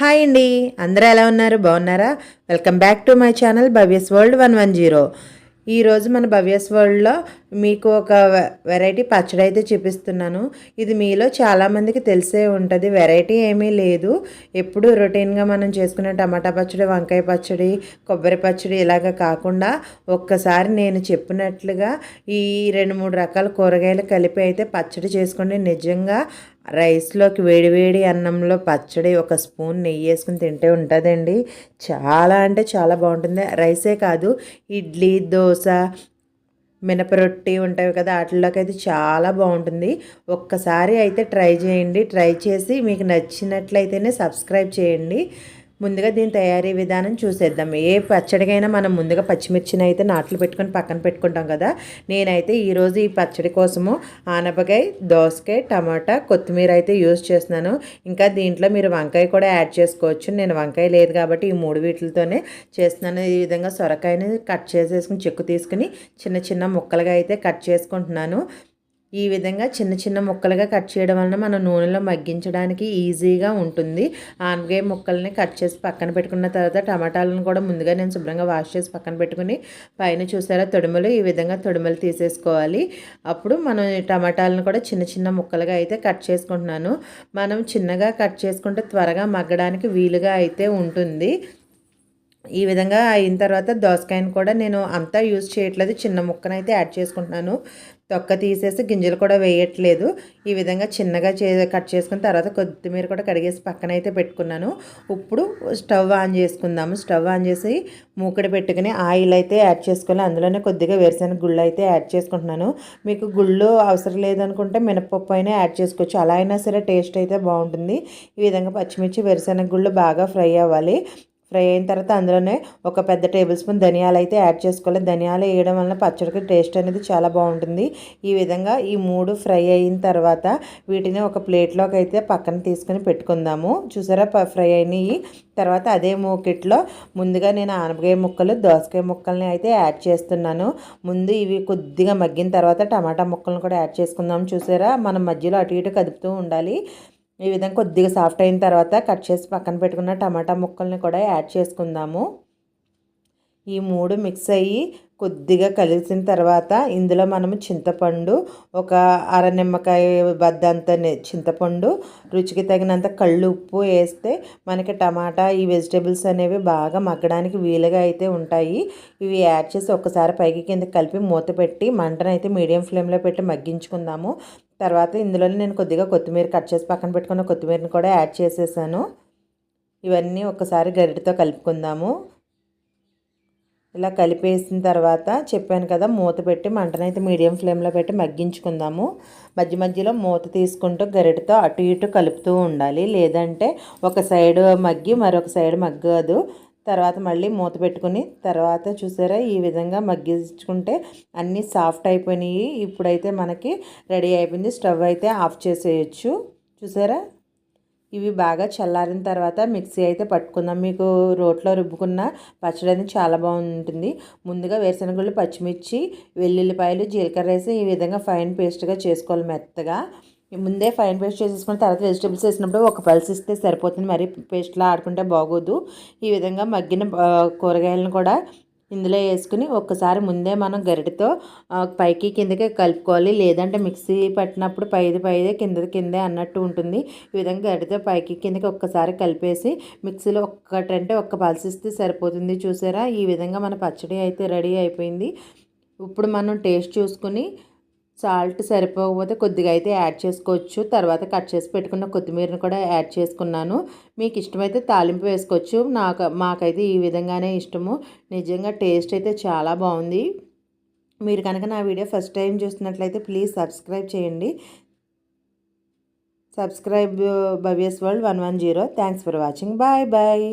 Hi అండి. అందరూ ఎలా ఉన్నారు? బాగున్నారా? Welcome back to my channel Bhavya's world one one zero. ఈరోజు మన భవ్యస్ వరల్డ్లో మీకు ఒక వె- వెరైటీ పచ్చడి అయితే చూపిస్తున్నాను. ఇది మీలో చాలామందికి తెలిసే ఉంటుంది. వెరైటీ ఏమీ లేదు. ఎప్పుడు రొటీన్గా మనం చేసుకునే టమాటా పచ్చడి వంకాయ పచ్చడి కొబ్బరి పచ్చడి ఇలాగ కాకుండా ఒక్కసారి నేను చెప్పినట్లుగా ఈ రెండు మూడు రకాల కూరగాయలు కలిపి అయితే పచ్చడి చేసుకోండి నిజంగా రైస్లోకి వేడివేడి అన్నంలో పచ్చడి ఒక స్పూన్ నెయ్యి వేసుకుని తింటే ఉంటుందండి. చాలా అంటే చాలా బాగుంటుంది. రైసే కాదు ఇడ్లీ దోశ మినపరొట్టి ఉంటాయి కదా వాటిలోకి అయితే చాలా బాగుంటుంది. ఒక్కసారి అయితే ట్రై చేయండి. ట్రై చేసి మీకు నచ్చినట్లయితేనే సబ్స్క్రైబ్ చేయండి. ముందుగా దీని తయారీ విధానం చూసేద్దాం. ఏ పచ్చడికైనా మనం ముందుగా పచ్చిమిర్చిని అయితే నాట్లు పెట్టుకొని పక్కన పెట్టుకుంటాం కదా. నేనైతే ఈరోజు ఈ పచ్చడి కోసము ఆనపకాయ దోసకాయ టమాటా కొత్తిమీర అయితే యూజ్ చేస్తున్నాను. ఇంకా దీంట్లో మీరు వంకాయ కూడా యాడ్ చేసుకోవచ్చు. నేను వంకాయ లేదు కాబట్టి ఈ మూడు వీటితోనే చేస్తున్నాను. ఈ విధంగా సొరకాయని కట్ చేసేసుకుని చెక్కు తీసుకుని చిన్న చిన్న ముక్కలుగా అయితే కట్ చేసుకుంటున్నాను. ఈ విధంగా చిన్న చిన్న ముక్కలుగా కట్ చేయడం వలన మనం నూనెలో మగ్గించడానికి ఈజీగా ఉంటుంది. ఆనగాయ ముక్కల్ని కట్ చేసి పక్కన పెట్టుకున్న తర్వాత టమాటాలను కూడా ముందుగా నేను శుభ్రంగా వాష్ చేసి పక్కన పెట్టుకుని పైన చూసారా తొడుములు? ఈ విధంగా తొడుములు తీసేసుకోవాలి. అప్పుడు మనం టమాటాలను కూడా చిన్న చిన్న ముక్కలుగా అయితే కట్ చేసుకుంటున్నాను. మనం చిన్నగా కట్ చేసుకుంటే త్వరగా మగ్గడానికి వీలుగా అయితే ఉంటుంది. ఈ విధంగా అయిన తర్వాత దోసకాయని కూడా నేను అంతా యూజ్ చేయట్లేదు. చిన్న ముక్కనైతే యాడ్ చేసుకుంటున్నాను. తొక్క తీసేసి గింజలు కూడా వేయట్లేదు. ఈ విధంగా చిన్నగా చే కట్ చేసుకున్న తర్వాత కొత్తిమీర కూడా కడిగేసి పక్కన అయితే పెట్టుకున్నాను. ఇప్పుడు స్టవ్ ఆన్ చేసుకుందాము. స్టవ్ ఆన్ చేసి మూకడి పెట్టుకుని ఆయిల్ అయితే యాడ్ చేసుకోవాలి. అందులోనే కొద్దిగా వేరుశనగ గుళ్ళు అయితే యాడ్ చేసుకుంటున్నాను. మీకు గుళ్ళు అవసరం లేదనుకుంటే మినపప్పు అయినా యాడ్ చేసుకోవచ్చు. అలా అయినా సరే టేస్ట్ అయితే బాగుంటుంది. ఈ విధంగా పచ్చిమిర్చి వేరుశనగ గుళ్ళు బాగా ఫ్రై అవ్వాలి. ఫ్రై అయిన తర్వాత అందులోనే ఒక పెద్ద టేబుల్ స్పూన్ ధనియాలు అయితే యాడ్ చేసుకోవాలి. ధనియాలు వేయడం వలన పచ్చడికి టేస్ట్ అనేది చాలా బాగుంటుంది. ఈ విధంగా ఈ మూడు ఫ్రై అయిన తర్వాత వీటిని ఒక ప్లేట్లోకి అయితే పక్కన తీసుకుని పెట్టుకుందాము. చూసారా? ఫ్రై అయినాయి. తర్వాత అదే మూకిట్లో ముందుగా నేను ఆనపకాయ ముక్కలు దోసకాయ ముక్కల్ని అయితే యాడ్ చేస్తున్నాను. ముందు ఇవి కొద్దిగా మగ్గిన తర్వాత టమాటా ముక్కలను కూడా యాడ్ చేసుకుందాం. చూసారా? మనం మధ్యలో అటు ఇటు కదుపుతూ ఉండాలి. ఈ విధంగా కొద్దిగా సాఫ్ట్ అయిన తర్వాత కట్ చేసి పక్కన పెట్టుకున్న టమాటా ముక్కల్ని కూడా యాడ్ చేసుకుందాము. ఈ మూడు మిక్స్ అయ్యి కొద్దిగా కలిసిన తర్వాత ఇందులో మనము చింతపండు ఒక అర నిమ్మకాయ బద్దంత చింతపండు రుచికి తగినంత కళ్ళు ఉప్పు వేస్తే మనకి టమాటా ఈ వెజిటేబుల్స్ అనేవి బాగా మగ్గడానికి వీలుగా అయితే ఉంటాయి. ఇవి యాడ్ చేసి ఒకసారి పైకి కింద కలిపి మూత పెట్టి మంటను అయితే మీడియం ఫ్లేమ్లో పెట్టి మగ్గించుకుందాము. తర్వాత ఇందులో నేను కొద్దిగా కొత్తిమీర కట్ చేసి పక్కన పెట్టుకున్న కొత్తిమీరని కూడా యాడ్ చేసేసాను. ఇవన్నీ ఒకసారి గరిటతో కలుపుకుందాము. ఇలా కలిపేసిన తర్వాత చెప్పాను కదా మూత పెట్టి మంటనైతే మీడియం ఫ్లేమ్లో పెట్టి మగ్గించుకుందాము. మధ్య మధ్యలో మూత తీసుకుంటూ గరిటతో అటు ఇటు కలుపుతూ ఉండాలి. లేదంటే ఒక సైడ్ మగ్గి మరొక సైడ్ మగ్గదు. తర్వాత మళ్ళీ మూత పెట్టుకుని తర్వాత చూసారా ఈ విధంగా మగ్గించుకుంటే అన్నీ సాఫ్ట్ అయిపోయినాయి. ఇప్పుడైతే మనకి రెడీ అయిపోయింది. స్టవ్ అయితే ఆఫ్ చేసేయచ్చు. చూసారా? ఇవి బాగా చల్లారిన తర్వాత మిక్సీ అయితే పట్టుకుందాం. మీకు రోట్లో రుబ్బుకున్న పచ్చడి అనేది చాలా బాగుంటుంది. ముందుగా వేరుశనగలు పచ్చిమిర్చి వెల్లుల్లిపాయలు జీలకర్ర వేసి ఈ విధంగా ఫైన్ పేస్ట్గా చేసుకోవాలి మెత్తగా. ముందే ఫైన్ పేస్ట్ చేసేసుకున్న తర్వాత వెజిటేబుల్స్ వేసినప్పుడు ఒక పల్స్ ఇస్తే సరిపోతుంది. మరి పేస్ట్లా ఆడుకుంటే బాగోదు. ఈ విధంగా మగ్గిన కూరగాయలను కూడా ఇందులో వేసుకుని ఒక్కసారి ముందే మనం గరిటతో పైకి కిందకి కలుపుకోవాలి. లేదంటే మిక్సీ పట్టినప్పుడు పైది పైదే కిందది కిందే అన్నట్టు ఉంటుంది. ఈ విధంగా గరిటతో పైకి కిందకి ఒక్కసారి కలిపేసి మిక్సీలో ఒక్కటంటే ఒక్క పల్సిస్తే సరిపోతుంది. చూసారా? ఈ విధంగా మన పచ్చడి అయితే రెడీ అయిపోయింది. ఇప్పుడు మనం టేస్ట్ చూసుకుని సాల్ట్ సరిపోకపోతే కొద్దిగా అయితే యాడ్ చేసుకోవచ్చు. తర్వాత కట్ చేసి పెట్టుకున్న కొత్తిమీరని కూడా యాడ్ చేసుకున్నాను. మీకు ఇష్టమైతే తాలింపు వేసుకోవచ్చు. నాకు మాకైతే ఈ విధంగానే ఇష్టము. నిజంగా టేస్ట్ అయితే చాలా బాగుంది. మీరు కనుక నా వీడియో ఫస్ట్ టైం చూస్తున్నట్లయితే ప్లీజ్ సబ్స్క్రైబ్ చేయండి. Subscribe Bhavya's world one one zero. Thanks for watching. Bye bye.